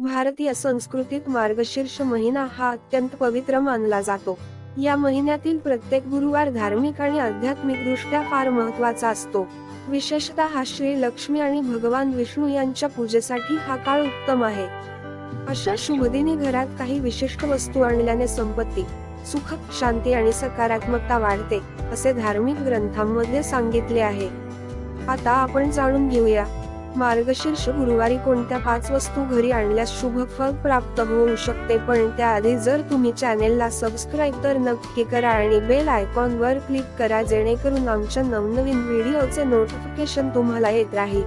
भारतीय संस्कृतीत मार्गशीर्ष महिना हा अत्यंत पवित्र मानला जातो. या महिन्यातील प्रत्येक गुरुवार धार्मिक आणि आध्यात्मिक दृष्ट्या फार महत्त्वाचा असतो. विशेषतः हा श्री लक्ष्मी आणि भगवान विष्णू यांच्या पूजेसाठी हा काळ उत्तम आहे. अशा शुभदिनी घरात काही विशिष्ट वस्तू आणल्याने संपत्ती सुख शांती आणि सकारात्मकता वाढते असे धार्मिक ग्रंथांमध्ये सांगितले आहे. आता आपण जाणून घेऊया मार्गशीर्ष गुरुवारी कोणत्या पाच वस्तू घरी आणल्यास शुभ फळ प्राप्त होऊ शकते? पण त्याआधी जर तुम्ही चॅनेलला सबस्क्राईब तर नक्की करा आणि बेल आयकॉन वर क्लिक करा जेणेकरून आमच्या नवनवीन व्हिडिओचे नोटिफिकेशन तुम्हाला येत राहील.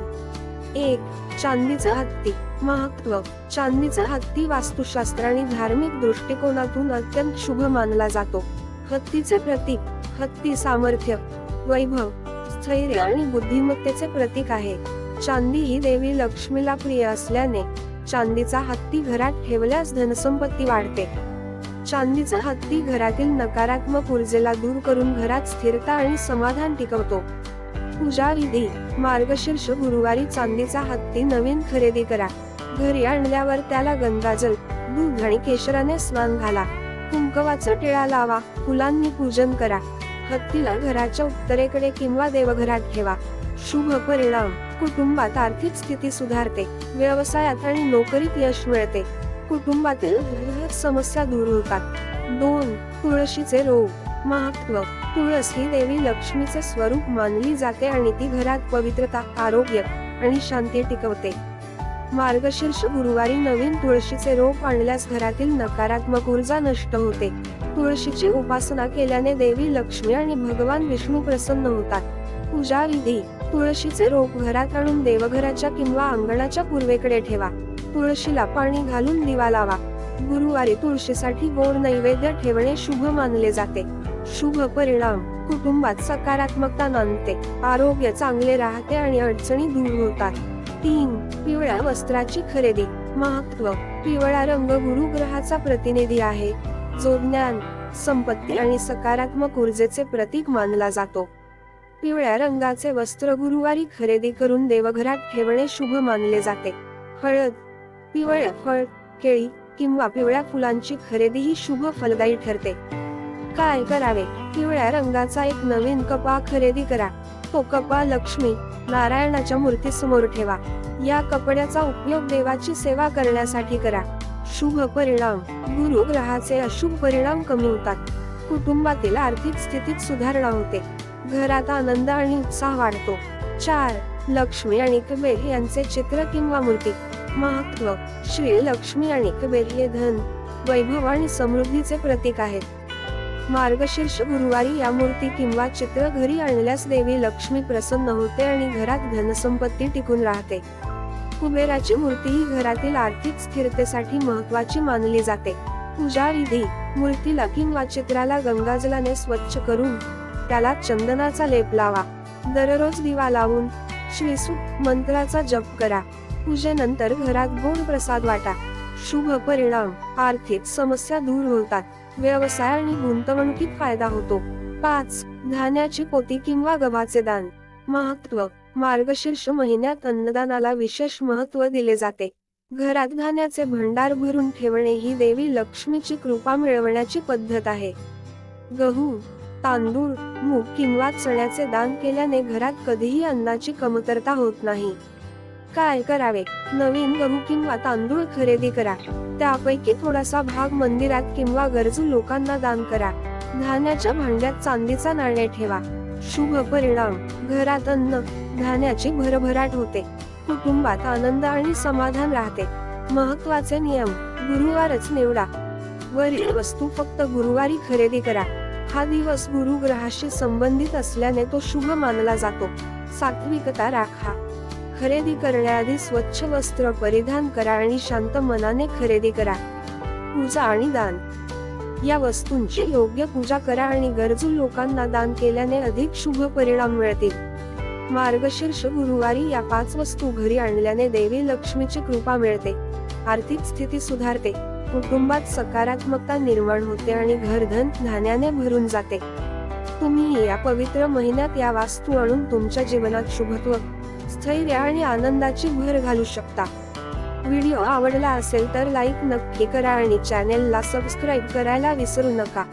एक चांदीचा हत्ती. महत्त्व चांदीचा हत्ती वास्तुशास्त्र आणि धार्मिक दृष्टिकोनातून अत्यंत शुभ मानला जातो. हत्तीचे प्रतीक. हत्ती सामर्थ्य. वैभव. स्थैर्य आणि बुद्धिमत्तेचे प्रतीक आहे. चांदी ही देवी लक्ष्मीला प्रिय असल्याने चांदीचा हत्ती घरात ठेवल्यास धनसंपत्ती वाढते. चांदीचा हत्ती घरातील नकारात्मक ऊर्जेला दूर करून घरात स्थिरता आणि समाधान टिकवतो. पूजा विधी मार्गशीर्ष गुरुवारी चांदीचा हत्ती नवीन खरेदी करा. घरी आणल्यावर त्याला गंगाजल दूध आणि केशराने स्नान घाला. कुंकवाचा टिळा लावा फुलांनी पूजन करा. हत्तीला घराच्या उत्तरेकडे किंवा देवघरात ठेवा. शुभ परिणाम. कुटुंबात आर्थिक स्थिती सुधारते व्यवसायात आणि नोकरीत यश मिळते. कुटुंबातील समस्या दूर होतात. दोन तुळशीचे रोग. महत्त्व. तुळस ही देवी लक्ष्मीचे स्वरूप मानली जाते आणि ती घरात पवित्रता आरोग्य आणि शांती टिकवते. मार्गशीर्ष गुरुवारी नवीन तुळशीचे रोप आणल्यास घरातील नकारात्मक ऊर्जा नष्ट होते. तुळशीची उपासना केल्याने देवी लक्ष्मी आणि भगवान विष्णू प्रसन्न होतात. पूजा विधी. तुळशीचे रोप घरात आणून देवघराच्या किंवा अंगणाच्या पूर्वेकडे ठेवा. तुळशीला पाणी घालून दिवा लावा. गुरुवारी तुळशीसाठी गोड नैवेद्य ठेवणे शुभ मानले जाते. शुभ परिणाम कुटुंबात सकारात्मकता नांदते आरोग्य चांगले राहते आणि अडचणी दूर होतात. तीन पिवळ्या वस्त्राची खरेदी. महत्त्व पिवळा रंग गुरु ग्रहाचा प्रतिनिधी आहे. जो ज्ञान संपत्ती आणि सकारात्मक ऊर्जेचे प्रतीक मानला जातो. पिवळ्या रंगाचे वस्त्र गुरुवारी खरेदी करून देवघरात ठेवणे शुभ मानले जाते. हळद पिवळ फळ केळी किंवा पिवळ्या फुलांची खरेदी ही शुभ फलदायी ठरते. काय करावे? पिवळ्या रंगाचा एक नवीन कपा खरेदी करा. तो कपा लक्ष्मी नारायणाच्या मूर्तीसमोर ठेवा. या कपड्याचा उपयोग देवाची सेवा करण्यासाठी करा. शुभ परिणाम. गुरु ग्रहाचे अशुभ परिणाम कमी होतात. कुटुंबातील आर्थिक स्थितीत सुधारणा होते. घरात आनंद आणि उत्साह वाढतो. चार लक्ष्मी आणि कुबेर यांचे चित्र किंवा मूर्ती. महत्त्व श्री लक्ष्मी आणि कुबेर हे धन वैभव आणि समृद्धीचे प्रतीक आहेत. मार्गशीर्ष गुरुवारी या मूर्ती किंवा चित्र घरी आणल्यास देवी लक्ष्मी प्रसन्न होते आणि घरात धनसंपत्ती टिकून राहते. कुबेराची मूर्ती ही घरातील आर्थिक स्थिरतेसाठी महत्वाची मानली जाते. पूजा विधी मूर्तीला किंवा चित्राला गंगाजलाने स्वच्छ करून त्याला चंदनाचा लेप लावा. दररोज दिवा लावून श्रीसु मंत्राचा जप करा. पूजेनंतर घरात गोड प्रसाद वाटा. शुभ परिणाम आर्थिक समस्या दूर होतात. व्यवसाय आणि गुंतवणुकीत फायदा होतो. पाच धान्याची पोती किंवा गव्हाचे दान. महत्त्व मार्गशीर्ष महिन्यात अन्नदानाला विशेष महत्त्व दिले जाते. घरात धान्याचे भंडार भरून ठेवणे ही देवी लक्ष्मीची कृपा मिळवण्याची पद्धत आहे. गहू तांदूळ मूग किंवा चण्याचे दान केल्याने घरात कधीही अन्नाची कमतरता होत नाही. काय करावे? नवीन गहू किंवा तांदूळ खरेदी करा. त्यापैकी थोडासा भाग मंदिरात किंवा गरजू लोकांना दान करा. धान्याच्या भांड्यात चांदीचा नाणे ठेवा. शुभ परिणाम. घरात अन्न धान्याची भरभराट होते. कुटुंबात आनंद आणि समाधान राहते. महत्त्वाचे नियम. गुरुवारच निवडा. वरील वस्तू फक्त गुरुवारी खरेदी करा. हा दिवस गुरु ग्रहाशी संबंधित असल्याने तो शुभ मानला जातो. सात्विकता राखा. खरेदी करण्याआधी स्वच्छ वस्त्र परिधान करा आणि शांत मनाने खरेदी करा. पूजा आणि दान. या वस्तूंची योग्य पूजा करा आणि गरजू लोकांना दान केल्याने अधिक शुभ परिणाम मिळतील. मार्गशीर्ष गुरुवारी या पाच वस्तू घरी आणल्याने देवी लक्ष्मीची कृपा मिळते. आर्थिक स्थिती सुधारते. कुटुंबात सकारात्मकता निर्माण होते आणि घरधन धान्याने भरून जाते. तुम्ही या पवित्र महिन्यात या वास्तू आणून तुमच्या जीवनात शुभत्व स्थैर्य आणि आनंदाची भर घालू शकता. व्हिडिओ आवडला असेल तर लाईक नक्की करा आणि चॅनेलला सबस्क्राईब करायला विसरू नका.